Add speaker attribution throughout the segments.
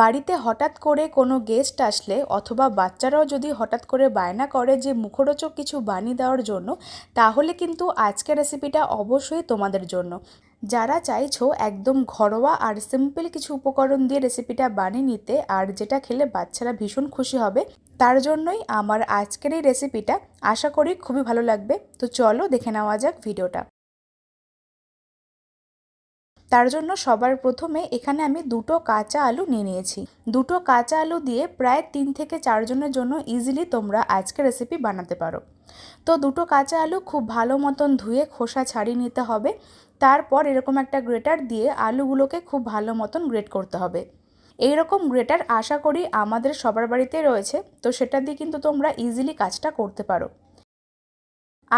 Speaker 1: বাড়িতে হঠাৎ করে কোনো গেস্ট আসলে অথবা বাচ্চারাও যদি হঠাৎ করে বায়না করে যে মুখরোচক কিছু বানিয়ে দেওয়ার জন্য, তাহলে কিন্তু আজকের রেসিপিটা অবশ্যই তোমাদের জন্য। যারা চাইছো একদম ঘরোয়া আর সিম্পল কিছু উপকরণ দিয়ে রেসিপিটা বানিয়ে নিতে আর যেটা খেলে বাচ্চারা ভীষণ খুশি হবে, তার জন্যই আমার আজকের এই রেসিপিটা আশা করি খুবই ভালো লাগবে। তো চলো দেখে নেওয়া যাক ভিডিওটা তার জন্য সবার প্রথমে এখানে আমি দুটো কাঁচা আলু নিয়ে নিয়েছি। দুটো কাঁচা আলু দিয়ে প্রায় তিন থেকে চারজনের জন্য ইজিলি তোমরা আজকে রেসিপি বানাতে পারো। তো দুটো কাঁচা আলু খুব ভালো মতন ধুয়ে খোসা ছাড়িয়ে নিতে হবে। তারপর এরকম একটা গ্রেটার দিয়ে আলুগুলোকে খুব ভালো মতন গ্রেট করতে হবে। এই রকম গ্রেটার আশা করি আমাদের সবার বাড়িতে রয়েছে। তো সেটা দিয়ে কিন্তু তোমরা ইজিলি কাজটা করতে পারো।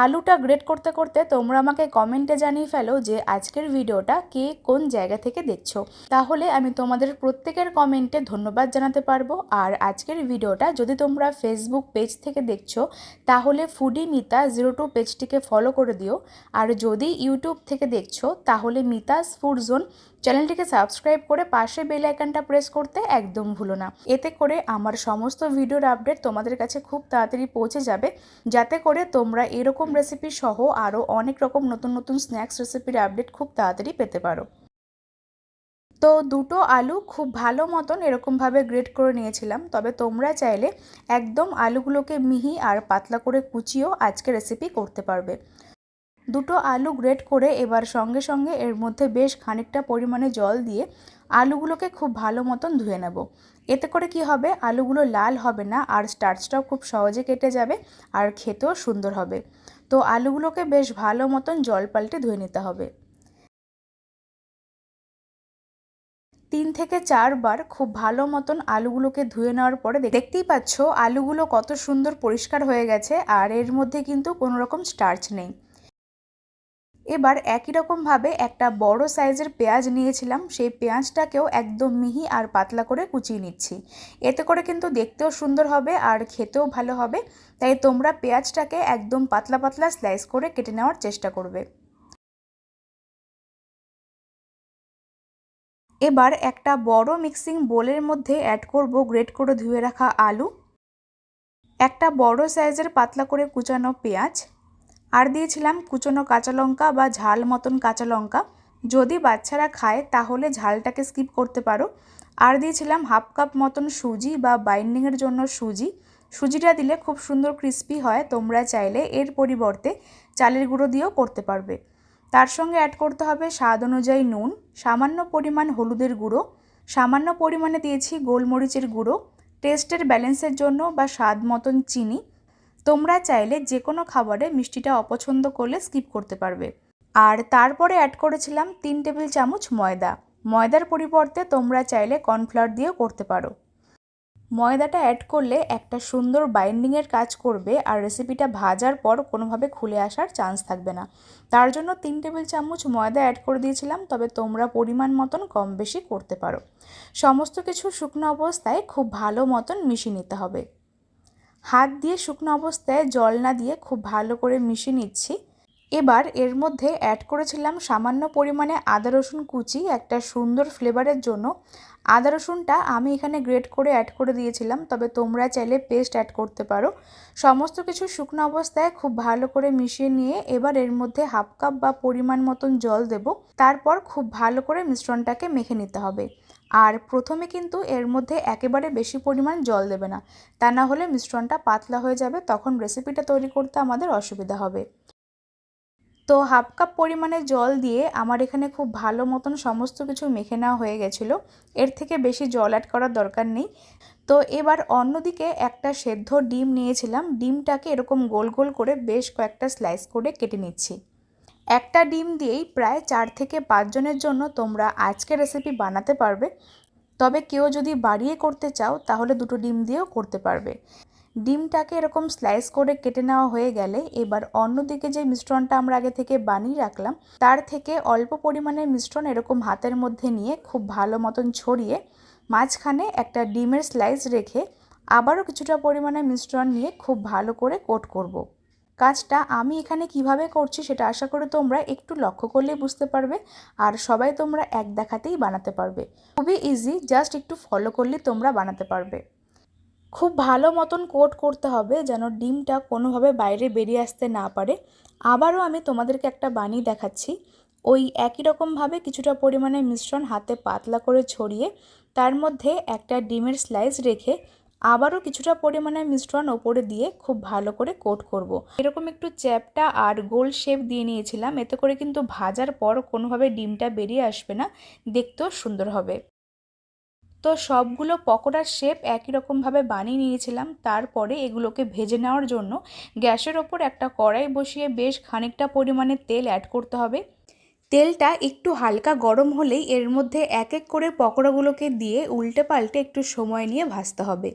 Speaker 1: আলুটা গ্রেট করতে করতে তোমরা আমাকে কমেন্টে জানিয়ে ফেলো যে আজকের ভিডিওটা কে কোন জায়গা থেকে দেখছ। তাহলে আমি তোমাদের প্রত্যেকের কমেন্টে ধন্যবাদ জানাতে পারব। আর আজকের ভিডিওটা যদি তোমরা ফেসবুক পেজ থেকে দেখছ, তাহলে ফুডি মিতা জিরো টু পেজটিকে ফলো করে দিও। আর যদি ইউটিউব থেকে দেখছ, তাহলে মিতাস ফুড জোন চ্যানেলটিকে সাবস্ক্রাইব করে পাশে বেল আইকনটা প্রেস করতে একদম ভুলো না। এতে করে আমার সমস্ত ভিডিওর আপডেট তোমাদের কাছে খুব তাড়াতাড়ি পৌঁছে যাবে। যাতে করে তোমরা এরকম রেসিপি সহ আরও অনেক রকম নতুন নতুন স্ন্যাক্স রেসিপির আপডেট খুব তাড়াতাড়ি পেতে পারো। তো দুটো আলু খুব ভালো মতন এরকমভাবে গ্রেট করে নিয়েছিলাম, তবে তোমরা চাইলে একদম আলুগুলোকে মিহি আর পাতলা করে কুচিয়েও আজকে রেসিপি করতে পারবে। দুটো আলু গ্রেট করে এবার সঙ্গে সঙ্গে এর মধ্যে বেশ খানিকটা পরিমাণে জল দিয়ে আলুগুলোকে খুব ভালো মতন ধুয়ে নেব। এতে করে কি হবে, আলুগুলো লাল হবে না আর স্টার্চটাও খুব সহজে কেটে যাবে আর খেতেও সুন্দর হবে। তো আলুগুলোকে বেশ ভালো মতন জল পাল্টে ধুয়ে নিতে হবে। তিন থেকে চারবার খুব ভালো মতন আলুগুলোকে ধুয়ে নেওয়ার পরে দেখতেই পাচ্ছ আলুগুলো কত সুন্দর পরিষ্কার হয়ে গেছে আর এর মধ্যে কিন্তু কোনো রকম স্টার্চ নেই। এবার একই রকমভাবে একটা বড় সাইজের পেঁয়াজ নিয়েছিলাম, সেই পেঁয়াজটাকেও একদম মিহি আর পাতলা করে কুচিয়ে নিচ্ছি। এতে করে কিন্তু দেখতেও সুন্দর হবে আর খেতেও ভালো হবে, তাই তোমরা পেঁয়াজটাকে একদম পাতলা পাতলা স্লাইস করে কেটে নেওয়ার চেষ্টা করবে। এবার একটা বড় মিক্সিং বোলের মধ্যে অ্যাড করব গ্রেট করে ধুয়ে রাখা আলু। একটা বড় সাইজের পাতলা করে কুচানো পেঁয়াজ। আর দিয়েছিলাম কুচনো কাঁচা লঙ্কা বা ঝাল মতন কাঁচা লঙ্কা। যদি বাচ্চারা খায়, তাহলে ঝালটাকে স্কিপ করতে পারো। আর দিয়েছিলাম হাফ কাপ মতন সুজি বা বাইন্ডিংয়ের জন্য সুজি। সুজিটা দিলে খুব সুন্দর ক্রিস্পি হয়, তোমরা চাইলে এর পরিবর্তে চালের গুঁড়ো দিয়েও করতে পারবে। তার সঙ্গে অ্যাড করতে হবে স্বাদ অনুযায়ী নুন, সামান্য পরিমাণ হলুদের গুঁড়ো, সামান্য পরিমাণে দিয়েছি গোলমরিচের গুঁড়ো টেস্টের ব্যালেন্সের জন্য বা স্বাদ মতন চিনি তোমরা চাইলে যে কোনো খাবারে মিষ্টিটা অপছন্দ করলে স্কিপ করতে পারবে। আর তারপরে অ্যাড করেছিলাম তিন টেবিল চামচ ময়দা। ময়দার পরিবর্তে তোমরা চাইলে কর্নফ্লাওয়ার দিয়েও করতে পারো। ময়দাটা অ্যাড করলে একটা সুন্দর বাইন্ডিংয়ের কাজ করবে আর রেসিপিটা ভাজার পর কোনোভাবে খুলে আসার চান্স থাকবে না। তার জন্য তিন টেবিল চামচ ময়দা অ্যাড করে দিয়েছিলাম, তবে তোমরা পরিমাণ মতন কম বেশি করতে পারো। সমস্ত কিছু শুকনো অবস্থায় খুব ভালো মতন মিশিয়ে নিতে হবে। হাত দিয়ে শুকনো অবস্থায় জল না দিয়ে খুব ভালো করে মিশিয়ে নিচ্ছি। এবার এর মধ্যে অ্যাড করেছিলাম সামান্য পরিমাণে আদা রসুন কুচি, একটা সুন্দর ফ্লেভারের জন্য। আদা রসুনটা আমি এখানে গ্রেট করে অ্যাড করে দিয়েছিলাম, তবে তোমরা চাইলে পেস্ট অ্যাড করতে পারো। সমস্ত কিছু শুকনো অবস্থায় খুব ভালো করে মিশিয়ে নিয়ে এবার এর মধ্যে হাফ কাপ বা পরিমাণ মতন জল দেব। তারপর খুব ভালো করে মিশ্রণটাকে মেখে নিতে হবে। আর প্রথমে কিন্তু এর মধ্যে একেবারে বেশি পরিমাণ জল দেবে না। তা না হলে মিশ্রণটা পাতলা হয়ে যাবে, তখন রেসিপিটা তৈরি করতে আমাদের অসুবিধা হবে। তো হাফ কাপ পরিমাণে জল দিয়ে আমার এখানে খুব ভালো মতন সমস্ত কিছু মেখে নেওয়া হয়ে গেছিল। এর থেকে বেশি জল অ্যাড করার দরকার নেই। তো এবার অন্যদিকে একটা সেদ্ধ ডিম নিয়েছিলাম। ডিমটাকে এরকম গোল গোল করে বেশ কয়েকটা স্লাইস করে কেটে নিচ্ছি। একটা ডিম দিয়েই প্রায় চার থেকে পাঁচজনের জন্য তোমরা আজকে রেসিপি বানাতে পারবে তবে কেউ যদি বাড়িয়ে করতে চাও, তাহলে দুটো ডিম দিয়েও করতে পারবে ডিমটাকে এরকম স্লাইস করে কেটে নেওয়া হয়ে গেলে এবার অন্যদিকে যে মিশ্রণটা আমরা আগে থেকে বানিয়ে রাখলাম, তার থেকে অল্প পরিমাণের মিশ্রণ এরকম হাতের মধ্যে নিয়ে খুব ভালো মতন ছড়িয়ে মাঝখানে একটা ডিমের স্লাইস রেখে আবারও কিছুটা পরিমাণে মিশ্রণ নিয়ে খুব ভালো করে কোট করব। কাজটা আমি এখানে কীভাবে করছি সেটা আশা করি তোমরা একটু লক্ষ্য করলেই বুঝতে পারবে আর সবাই তোমরা এক দেখাতেই বানাতে পারবে। খুবই ইজি জাস্ট একটু ফলো করলে তোমরা বানাতে পারবে। খুব ভালো মতন কোট করতে হবে যেন ডিমটা কোনোভাবে বাইরে বেরিয়ে আসতে না পারে। আবারও আমি তোমাদেরকে একটা বানিয়ে দেখাচ্ছি। ওই একই রকমভাবে কিছুটা পরিমাণে মিশ্রণ হাতে পাতলা করে ছড়িয়ে তার মধ্যে একটা ডিমের স্লাইস রেখে আবারও কিছুটা পরিমাণে মিশ্রণ ওপরে দিয়ে খুব ভালো করে কোট করব। এরকম একটু চ্যাপটা আর গোল শেপ দিয়ে নিয়েছিলাম, এতে করে কিন্তু ভাজার পর কোনোভাবে ডিমটা বেরিয়ে আসবে না, দেখতেও সুন্দর হবে তো সবগুলো পকোড়ার শেপ একই রকমভাবে বানিয়ে নিয়েছিলাম, তারপরে এগুলোকে ভেজে নেওয়ার জন্য গ্যাসের ওপর একটা কড়াই বসিয়ে বেশ খানিকটা পরিমাণে তেল অ্যাড করতে হবে তেলটা একটু হালকা গরম হলেই এর মধ্যে এক এক করে পকোড়াগুলোকে দিয়ে উল্টে পাল্টে একটু সময় নিয়ে ভাজতে হবে।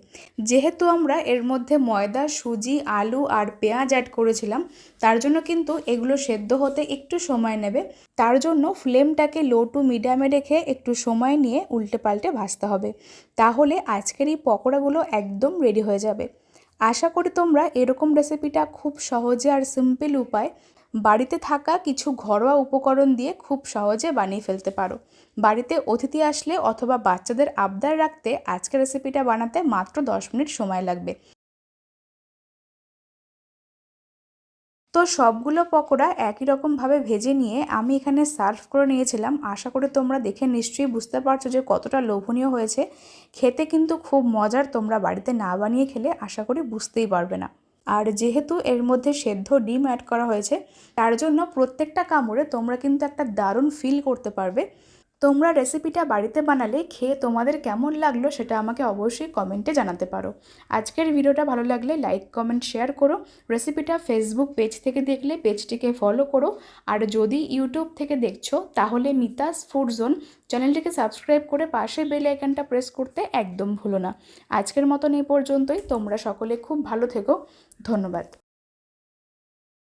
Speaker 1: যেহেতু আমরা এর মধ্যে ময়দা, সুজি, আলু আর পেঁয়াজ অ্যাড করেছিলাম, তার জন্য কিন্তু এগুলো সেদ্ধ হতে একটু সময় নেবে। তার জন্য ফ্লেমটাকে লো টু মিডিয়ামে রেখে একটু সময় নিয়ে উল্টে পাল্টে ভাজতে হবে। তাহলে আজকের এই পকোড়াগুলো একদম রেডি হয়ে যাবে। আশা করি তোমরা এরকম রেসিপিটা খুব সহজে আর সিম্পল উপায় বাড়িতে থাকা কিছু ঘরোয়া উপকরণ দিয়ে খুব সহজে বানিয়ে ফেলতে পারো। বাড়িতে অতিথি আসলে অথবা বাচ্চাদের আবদার রাখতে আজকের রেসিপিটা বানাতে মাত্র দশ মিনিট সময় লাগবে। তো সবগুলো পকোড়া একই রকমভাবে ভেজে নিয়ে আমি এখানে সার্ভ করে নিয়েছিলাম। আশা করি তোমরা দেখে নিশ্চয়ই বুঝতে পারছ যে কতটা লোভনীয় হয়েছে। খেতে কিন্তু খুব মজার তোমরা বাড়িতে না বানিয়ে খেলে আশা করি বুঝতেই পারবে না। আর যেহেতু এর মধ্যে সেদ্ধ ডিম অ্যাড করা হয়েছে, তার জন্য প্রত্যেকটা কামড়ে তোমরা কিন্তু একটা দারুণ ফিল করতে পারবে। তোমরা রেসিপিটা বাড়িতে বানালে খেয়ে তোমাদের কেমন লাগল সেটা আমাকে অবশ্যই কমেন্টে জানাতে পারো। আজকের ভিডিওটা ভালো লাগলে লাইক কমেন্ট শেয়ার করো। রেসিপিটা ফেসবুক পেজ থেকে দেখলে পেজটিকে ফলো করো। আর যদি ইউটিউব থেকে দেখছ, তাহলে মিতাস ফুড জোন চ্যানেলটিকে সাবস্ক্রাইব করে পাশে বেল আইকনটা প্রেস করতে একদম ভুলো না। আজকের মতন এই পর্যন্তই। তোমরা সকলে খুব ভালো থেকো। ধন্যবাদ।